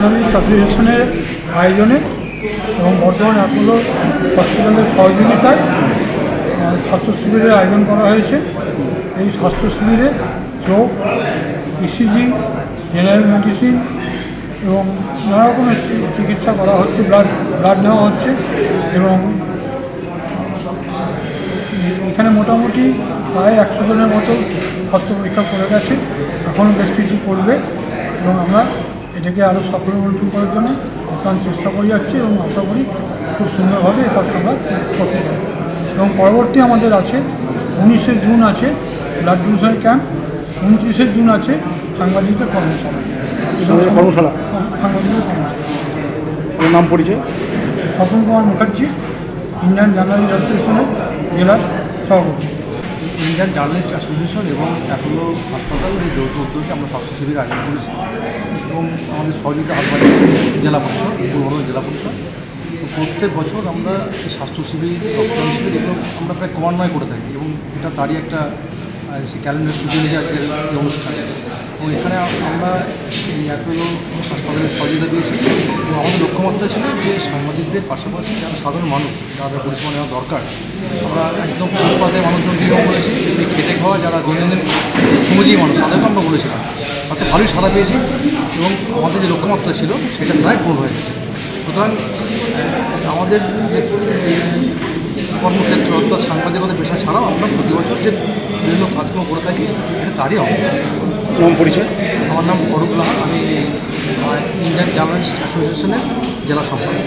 অ্যাসোসিয়েশনের আয়োজনে এবং বর্ধমান অ্যাপোলো হসপিটালের সহযোগিতায় স্বাস্থ্য শিবিরের আয়োজন করা হয়েছে। এই স্বাস্থ্য শিবিরে চোখ ইসিজি জেনারেল মেডিসিন এবং নানা রকমের চিকিৎসা করা হচ্ছে, ব্লাড ব্লাড নেওয়া হচ্ছে এবং এখানে মোটামুটি প্রায় একশো জনের মতো স্বাস্থ্য পরীক্ষা করে গেছে। এখনও বেশ কিছু করবে এবং আমরা এটাকে আরও সফল সফলমণ্ডিত করার জন্য প্রাণ চেষ্টা করে যাচ্ছি এবং আশা করি খুব সুন্দরভাবে এই কাজটা আমরা করতে পারব। এবং পরবর্তী আমাদের আছে উনিশে জুন আছে ব্লাড ডোনেশন ক্যাম্প উনত্রিশে জুন আছে সাংবাদিকদের কর্মশালা। কর্মশালা? সাংবাদিকদের কর্মশালা। নাম পরিচয়? স্বপন কুমার মুখার্জি ইন্ডিয়ান জার্নালিস্ট অ্যাসোসিয়েশনের জেলার সভাপতি। ইন্ডিয়ান জার্নালিস্ট অ্যাসোসিয়েশন এবং অ্যাপোলো হাসপাতাল এই যৌথ উদ্যোগে আমরা স্বাস্থ্য শিবির আয়োজন করেছি এবং আমাদের সহযোগিতা বাড়িয়ে জেলা পরিষদ, পূর্ব জেলা পরিষদ। প্রত্যেক বছর আমরা স্বাস্থ্য শিবির, রক্তদান শিবির এগুলো আমরা প্রায় ক্রমান্বয়ে করে থাকি এবং এটা তারই একটা ক্যালেন্ডার পুজো নিয়ে আছে এই অনুষ্ঠান। এবং এখানে আমরা এই অ্যাপোলো হাসপাতালের সহযোগিতা দিয়েছি এবং আমাদের লক্ষ্যমাত্রা ছিল যে সাংবাদিকদের পাশাপাশি যারা সাধারণ মানুষ, যাদের পরিষেবা নেওয়া দরকার, আমরা একদম ফুটপাতে মানুষজনকেও বলেছি খেটে খাওয়া যারা দৈনন্দিন শ্রমজীবী মানুষ তাদেরকে আমরা বলেছিলাম। তাতে ভালোই সাড়া পেয়েছি এবং আমাদের যে লক্ষ্যমাত্রা ছিল সেটা প্রায় পূর্ণ হয়ে গেছে। সুতরাং আমাদের যে কর্মক্ষেত্র অর্থাৎ সাংবাদিকতা পেশা ছাড়াও আমরা প্রতি বছর যে বিভিন্ন কাজকর্ম করে থাকি এটা তারই অঙ্গ নাম পরিচয়? আমার নাম অরূপ লাহা। আমি ইন্ডিয়ান জার্নালিস্ট অ্যাসোসিয়েশনের জেলা সম্পাদক।